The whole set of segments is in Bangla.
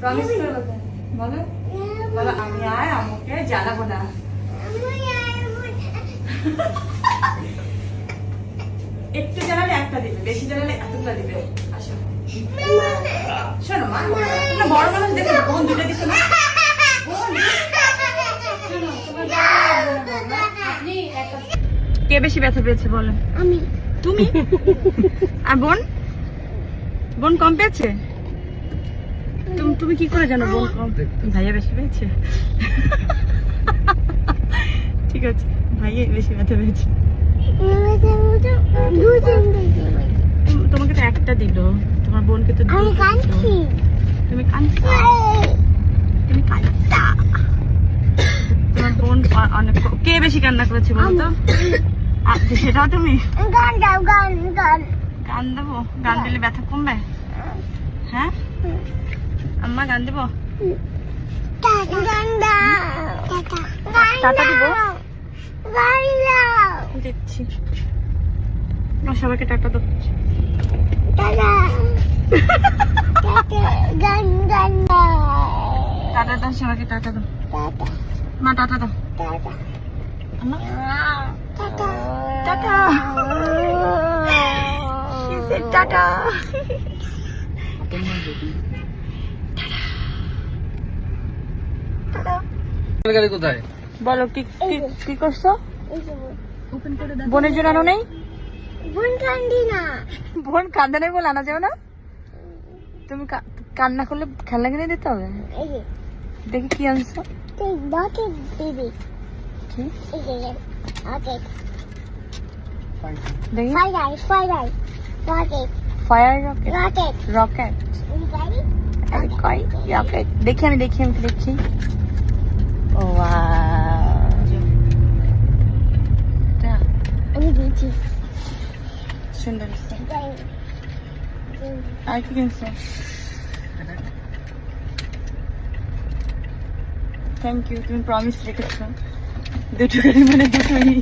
প্রমিস করে বলো বলো। বলো আমি আর আমাকে জ্বালাবো না। একটু জ্বালালে একটা দিবে বেশি জ্বালালে এতগুলো দিবে। আসো। শোনো মা বড় মানুষ দেখো বোন দুটো দিছো না? কে বেশি ব্যথা পেয়েছে বলো। আমি। তুমি? আর বোন? বোন কম পেয়েছে? তুমি তুমি কি করে জানো বোন ভাইয়া বেশি পেয়েছে? ঠিক আছে ভাইয়া বেশি ব্যথা পেয়েছে। তোমাকে তো একটা দিল তোমার বোনকে তো তুমি কাঁদছো? তুমি কাঁদছা? তোমার বোন অনেক কে বেশি কান্না করেছে বলো তো? সেটাও তুমি? গান গাও গান গান। গান দেবো? গান দিলে ব্যথা কমবে? হ্যাঁ? আম্মা গান দেবো? টাটা দিব? দিচ্ছি। সবাইকে টাটা দাও। টাটা টাটা গান গান দাও টাটা দাও সবাইকে টাটা দাও। মা টাটা দাও। টাটা। টাটা। টাটা। গাড়ি কোথায়? বলো কি কি- কি করছ? এই যে বোন। বোনের জন্য আনো নেই? বোন কান্দি না। বোন কান্দে নেই বলে আনা যাবে না? তুমি কান্না করলে খেলনা কিনে দিতে হবে? দেখি কি আনছো। দেখি আমি দেখি আমি দেখি। ও আমি দিচ্ছি সুন্দর হয়েছে। আর কি কিনছো থ্যাংক ইউ তুমি প্রমিস রেখেছো মানে দুটোই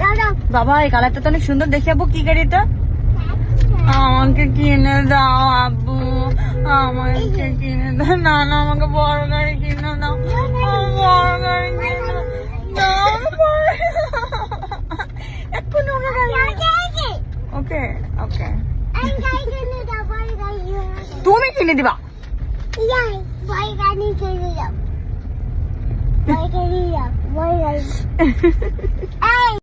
দাদা বাবা এই কালারটা তো অনেক সুন্দর। দেখে আব্বু কি গাড়ি গাড়িটা আমাকে কিনে দাও আব্বু। আমাকে কিনে দাও। না না আমাকে বড় গাড়ি কিনে দাও। বড় গাড়ি কিনে দাও। না, এক্ষুনি ওকে ওকে তুমি কিনে দিবা। কিনে দাও।